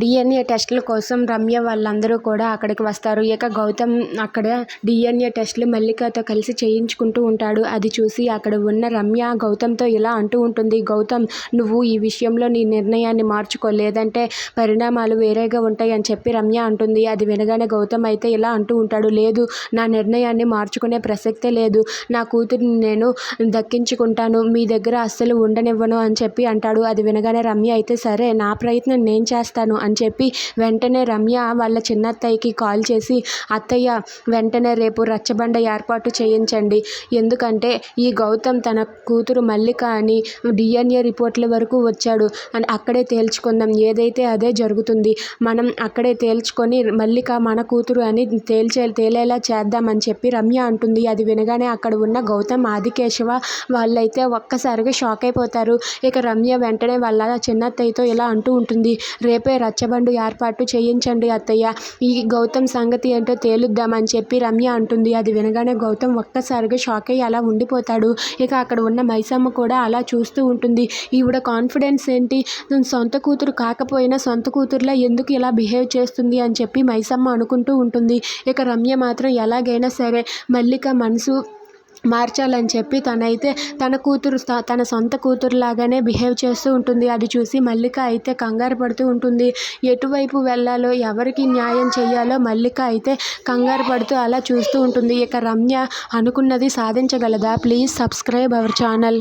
DNA టెస్టుల కోసం రమ్య వాళ్ళందరూ కూడా అక్కడికి వస్తారు. ఇక గౌతమ్ అక్కడ డిఎన్ఏ టెస్టులు మల్లికతో కలిసి చేయించుకుంటూ ఉంటాడు. అది చూసి అక్కడ ఉన్న రమ్య గౌతమ్తో ఇలా అంటూ ఉంటుంది గౌతమ్ నువ్వు ఈ విషయంలో నీ నిర్ణయాన్ని మార్చుకో. లేదంటే పరిణామాలు వేరేగా ఉంటాయి అని చెప్పి రమ్య అంటుంది. అది వినగానే గౌతమ్ అయితే ఇలా అంటూ ఉంటాడు లేదు నా నిర్ణయాన్ని మార్చుకునే ప్రసక్తే లేదు. నా కూతురిని నేను దక్కించుకుంటాను. మీ దగ్గర అస్సలు ఉండనివ్వను అని చెప్పి అంటాడు. అది వినగానే రమ్య అయితే సరే నా ప్రయత్నం నేను చేస్తాను. అని చెప్పి వెంటనే రమ్య వాళ్ళ చిన్నత్తయ్యకి కాల్ చేసి అత్తయ్య వెంటనే రేపు రచ్చబండ ఏర్పాటు చేయించండి. ఎందుకంటే ఈ గౌతమ్ తన కూతురు మల్లిక అని డిఎన్ఏ రిపోర్ట్ల వరకు వచ్చాడు. అని అక్కడే తేల్చుకుందాం. ఏదైతే అదే జరుగుతుంది. మనం అక్కడే తేల్చుకొని మల్లిక మన కూతురు అని తేల్చే తేలేలా చేద్దామని చెప్పి రమ్య అంటుంది. అది వినగానే అక్కడ ఉన్న గౌతమ్ ఆదికేశవ వాళ్ళైతే ఒక్కసారిగా షాక్ అయిపోతారు. ఇక రమ్య వెంటనే వాళ్ళ చిన్నత్తయ్యతో ఇలా అంటూ ఉంటుంది. రేపే రచ్చబండు ఏర్పాటు చేయించండి అత్తయ్య. ఈ గౌతమ్ సంగతి ఏంటో తేలుద్దామని చెప్పి రమ్య అంటుంది. అది వినగానే గౌతమ్ ఒక్కసారిగా షాక్ అయ్యి అలా ఉండిపోతాడు. ఇక అక్కడ ఉన్న మైసమ్మ కూడా అలా చూస్తూ ఉంటుంది. ఈవిడ కాన్ఫిడెన్స్ ఏంటి? సొంత కూతురు కాకపోయినా సొంత కూతురులా ఎందుకు ఇలా బిహేవ్ చేస్తుంది? అని చెప్పి మైసమ్మ అనుకుంటూ ఉంటుంది. ఇక రమ్య మాత్రం ఎలాగైనా సరే మల్లిక మనసు మార్చాలని చెప్పి తనైతే తన కూతురు తన సొంత కూతురు లాగానే బిహేవ్ చేస్తూ ఉంటుంది. అది చూసి మల్లిక అయితే కంగారు పడుతూ ఉంటుంది. ఎటువైపు వెళ్ళాలో ఎవరికి న్యాయం చేయాలో మల్లిక అయితే కంగారు పడుతూ అలా చూస్తూ ఉంటుంది. ఇక రమ్య అనుకున్నది సాధించగలదా? Please subscribe our channel.